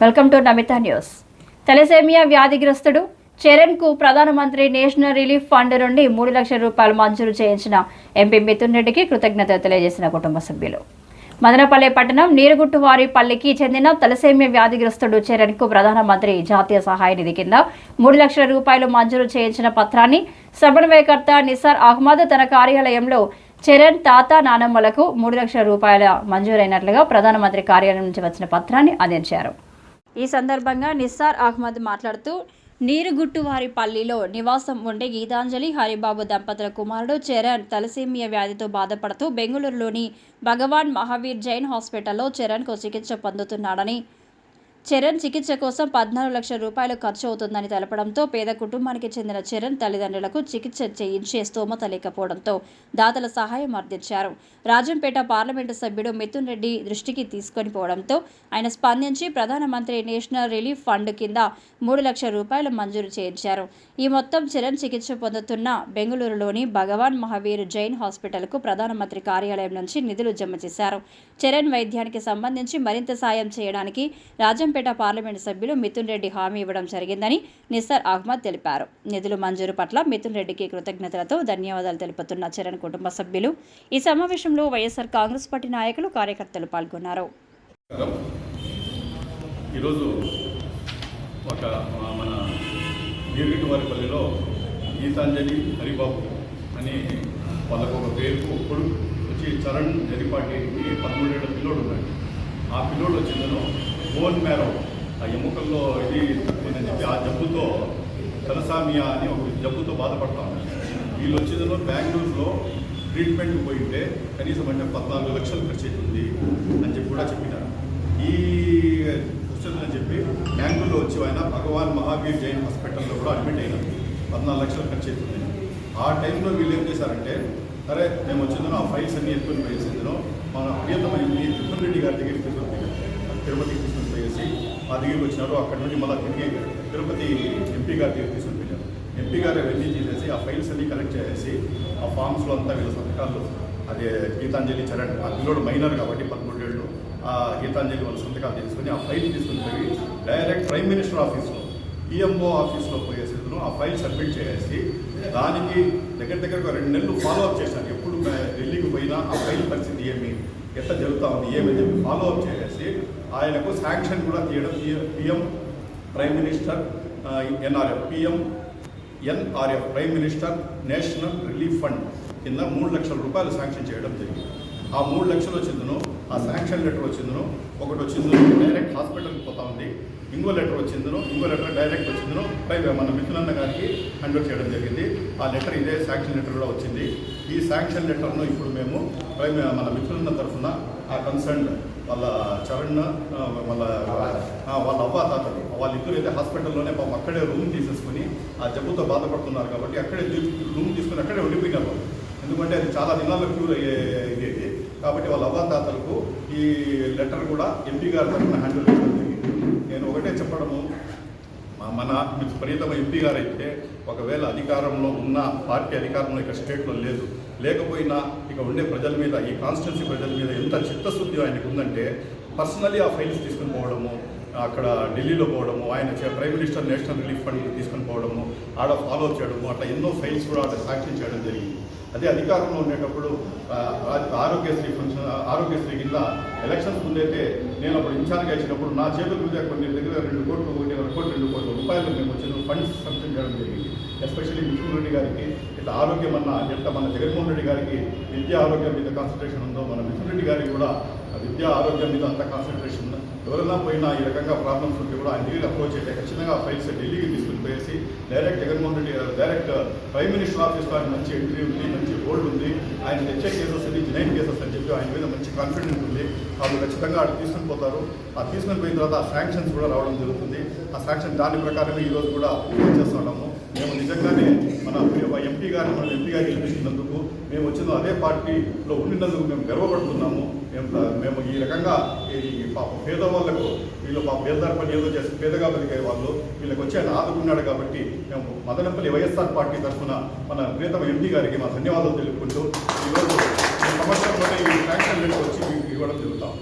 Welcome to Namitha news. Thalassaemia వ్యాధిగ్రస్తుడు చరణ్కు ప్రధానమంత్రి national relief fund నుండి మూడు లక్షల రూపాయలు మంజూరు చేయించిన ఎంపీ మిథున్ రెడ్డికి కృతజ్ఞత తెలియజేసిన కుటుంబ సభ్యులు. మదనపల్లె పట్టణం నీరుగుట్టువారి పల్లికి చెందిన తలసేమియా వ్యాధిగ్రస్తుడు చరణ్కు ప్రధానమంత్రి జాతీయ సహాయ నిధి కింద మూడు లక్షల రూపాయలు మంజూరు చేయించిన పత్రాన్ని సమన్వయకర్త నిసార్ అహ్మద్ తన కార్యాలయంలో చరణ్ తాత నానమ్మలకు మూడు లక్షల రూపాయల మంజూరైనట్లుగా ప్రధానమంత్రి కార్యాలయం నుంచి వచ్చిన పత్రాన్ని అందించారు. ఈ సందర్భంగా నిస్సార్ అహ్మద్ మాట్లాడుతూ నీరుగుట్టువారి పల్లిలో నివాసం ఉండే గీతాంజలి హరిబాబు దంపతుల కుమారుడు చరణ్ తలసీమియా వ్యాధితో బాధపడుతూ బెంగళూరులోని భగవాన్ మహావీర్ జైన్ హాస్పిటల్లో చరణ్కు చికిత్స పొందుతున్నాడని చరణ్ చికిత్స కోసం పద్నాలుగు లక్షల రూపాయలు ఖర్చు అవుతుందని తెలపడంతో పేద కుటుంబానికి చెందిన చరణ్ తల్లిదండ్రులకు చికిత్స చేయించే స్తోమత లేకపోవడంతో దాతల సహాయం అర్థించారు. రాజంపేట పార్లమెంటు సభ్యుడు మిథున్ రెడ్డి దృష్టికి తీసుకొని పోవడంతో ఆయన స్పందించి ప్రధానమంత్రి నేషనల్ రిలీఫ్ ఫండ్ కింద మూడు లక్షల రూపాయలు మంజూరు చేయించారు. ఈ మొత్తం చరణ్ చికిత్స పొందుతున్న బెంగళూరులోని భగవాన్ మహావీర్ జైన్ హాస్పిటల్కు ప్రధానమంత్రి కార్యాలయం నుంచి నిధులు జమ చేశారు. చరణ్ వైద్యానికి సంబంధించి మరింత సాయం చేయడానికి రాజంపేట పార్లమెంటు సభ్యులు మిథున్ రెడ్డి హామీ ఇవ్వడం జరిగిందని నిస్సార్ అహ్మద్ తెలిపారు. నిధులు మంజూరు పట్ల మిథున్ రెడ్డికి కృతజ్ఞతలతో ధన్యవాదాలు తెలుపుతున్న చరణ్ కుటుంబ సభ్యులు. ఈ సమావేశంలో వైఎస్ఆర్ కాంగ్రెస్ పార్టీ నాయకులు కార్యకర్తలు పాల్గొన్నారు. ఈరోజు ఒక మన దీర్ఘటివారిపల్లిలో గీతాంజలి హరిబాబు అని వాళ్ళకు ఒక పేరు కొడుకు వచ్చి చరణ్ జరిపాటి పదమూడేళ్ళ పిల్లోడు ఉన్నాడు. ఆ పిల్లోడు వచ్చిందను బోన్ మేరో ఆ ఎముకల్లో ఇది తక్కువని చెప్పి ఆ జబ్బుతో తలసామియా అని ఒక జబ్బుతో బాధపడతా ఉన్నారు వీళ్ళు వచ్చిందను బెంగళూరులో ట్రీట్మెంట్కి పోయింటే కనీసం అంటే పద్నాలుగు లక్షలు ఖర్చు అవుతుంది అని చెప్పి కూడా చెప్పినారు. ఈ వస్తుందని చెప్పి బెంగళూరులో వచ్చి ఆయన భగవాన్ మహావీర్ జైన్ హాస్పిటల్లో కూడా అడ్మిట్ అయినారు. పద్నాలుగు లక్షలు ఖర్చు అవుతుంది ఆ టైంలో వీళ్ళు ఏం చేశారంటే సరే మేము వచ్చిందనో ఆ ఫైల్స్ అన్ని ఎత్తుకొని వేసిందనో మన ప్రియతమైన గారి దగ్గరికి తీసుకొని తిరుపతికి తీసుకొని పోయేసి మా దగ్గరికి వచ్చినారు. అక్కడి నుంచి మళ్ళీ తిరిగి తిరుపతి ఎంపీ గారి దగ్గర తీసుకొని పోయారు. ఎంపీ గారు అవన్నీ చేసేసి ఆ ఫైల్స్ అన్ని కలెక్ట్ చేసేసి ఆ ఫామ్స్లో అంతా వీళ్ళ సంతకాలు అదే గీతాంజలి చరణ్ ఆ పిల్లోడు మైనర్ కాబట్టి పదమూడేళ్ళు ఆ గీతాంజలి వాళ్ళ సంతకాలు తీసుకొని ఆ ఫైల్ తీసుకొని పోయి డైరెక్ట్ ప్రైమ్ మినిస్టర్ ఆఫీస్లో ఈఎంఓ ఆఫీస్లో పోయేసి ఆ ఫైల్ సబ్మిట్ చేసి దానికి దగ్గర దగ్గర ఒక రెండు నెలలు ఫాలో అప్ చేశాను ఎప్పుడు ఢిల్లీకి పోయినా ఆ ఫైల్ పరిస్థితి ఏమి? ఎట్లా జరుగుతూ ఉంది ఏమని చెప్పి ఫాలో అప్ చేసి ఆయనకు శాంక్షన్ కూడా తీయడం PM prime minister NRF PM NRF prime minister national relief fund కింద మూడు లక్షల రూపాయలు శాంక్షన్ చేయడం జరిగింది. ఆ మూడు లక్షలు వచ్చిందను ఆ శాంక్షన్ లెటర్ వచ్చిందను ఒకటి వచ్చిందను డైరెక్ట్ హాస్పిటల్కి పోతా ఉంది. ఇంకో లెటర్ వచ్చిందను ఇంకో లెటర్ డైరెక్ట్ వచ్చిందను పై మన మిథునన్న గారికి హ్యాండ్ చేయడం జరిగింది. ఆ లెటర్ ఇదే శాంక్షన్ లెటర్ కూడా వచ్చింది. ఈ శాంక్షన్ లెటర్ను ఇప్పుడు మేము మన మిత్రుల తరఫున ఆ కన్సర్న్ వాళ్ళ చరణ్ వాళ్ళ వాళ్ళ అవ్వ తాతలు వాళ్ళిద్దరు అయితే హాస్పిటల్లోనే పాపం అక్కడే రూమ్ తీసేసుకుని ఆ జబ్బుతో బాధపడుతున్నారు కాబట్టి అక్కడే రూమ్ తీసుకుని అక్కడే ఉండిపోయినారు ఎందుకంటే అది చాలా దినాల్లో క్యూర్ అయ్యే ఇదేది కాబట్టి వాళ్ళ అవ్వ తాతలకు ఈ లెటర్ కూడా ఎంపీ గారి తరఫున హ్యాండిల్ చేయడం జరిగింది. నేను ఒకటే చెప్పడము మన ప్రియతమ ఎంపీ గారు అయితే ఒకవేళ అధికారంలో ఉన్న పార్టీ అధికారంలో ఇక స్టేట్లో లేదు. లేకపోయినా ఇక ఉండే ప్రజల మీద ఈ కాన్స్టిట్యున్సీ ప్రజల మీద ఎంత చిత్తశుద్ధి ఆయనకు ఉందంటే పర్సనలీ ఆ ఫైల్స్ తీసుకుని పోవడము అక్కడ ఢిల్లీలో పోవడము ఆయన చే- prime minister national relief fund తీసుకుని పోవడము ఆడ ఫాలో చేయడము అట్లా ఎన్నో ఫైల్స్ కూడా ఆడ సాక్ష్యం చేయడం జరిగింది. అదే అధికారంలో ఉండేటప్పుడు ఆరోగ్యశ్రీ ఫంక్షన్ ఆరోగ్యశ్రీ కింద ఎలక్షన్స్ ముందైతే నేను అప్పుడు ఇన్ఛార్జ్గా ఇచ్చినప్పుడు నా చేతుల మీద కొన్ని దగ్గర రెండు కోట్లు ఒకటి కోట్లు రెండు కోట్ల రూపాయలు మేము వచ్చిన ఫండ్స్ సంక్షన్ చేయడం జరిగింది. ఎస్పెషల్లీ మిథున్ రెడ్డి గారికి ఇట్లా ఆరోగ్యం అన్న ఎంత మన జగన్మోహన్ రెడ్డి గారికి విద్యా ఆరోగ్యం మీద కాన్సన్ట్రేషన్ ఉందో మన మిథున్ రెడ్డి గారికి కూడా విద్యా ఆరోగ్యం మీద అంత కాన్సన్ట్రేషన్ ఎవరైనా పోయినా ఈ రకంగా ప్రాబ్లమ్స్ ఉంటే కూడా ఆయన దగ్గర అప్రోచ్ అయితే ఖచ్చితంగా ఫైల్స్ ఢిల్లీకి తీసుకుని డైరెక్ట్ జగన్మోహన్ రెడ్డి గారు డైరెక్ట్ ప్రైమ్ మినిస్టర్ ఆఫీస్లో ఆయన మంచి ఎంట్రీ ఉంది మంచి హోల్డ్ ఉంది. ఆయన తెచ్చే కేసెస్ అని జనైన్ కేసెస్ అని చెప్పి ఆయన మీద మంచి కాన్ఫిడెన్స్ ఉంది. వాళ్ళు ఖచ్చితంగా అటు తీసుకుని పోతారు. ఆ తీసుకుని పోయిన తర్వాత ఆ శాంక్షన్స్ కూడా రావడం జరుగుతుంది. ఆ శాంక్షన్ దాని ప్రకారమే ఈరోజు కూడా చేస్తున్నాము మేము నిజంగానే మన ఎంపీ గారిని మనం ఎంపీ గారికి గెలిపించినందుకు మేము వచ్చిన అదే పార్టీలో ఉండినందుకు మేము గర్వపడుతున్నాము. మేము మేము ఈ రకంగా ఈ పాప పేదవాళ్ళకు వీళ్ళు పాప పేదదారి పని ఏదో చేసి పేదగా బతికే వాళ్ళు వీళ్ళకి వచ్చి ఆయన ఆదుకున్నాడు కాబట్టి మేము మదనపల్లి వైఎస్ఆర్ పార్టీ తరఫున మన ప్రియతమ ఎంపీ గారికి మా ధన్యవాదాలు తెలుపుకుంటూ ఈరోజు సంవత్సరంలోనే ఈ శాంక్షన్ వచ్చి ఇవ్వడం జరుగుతాం.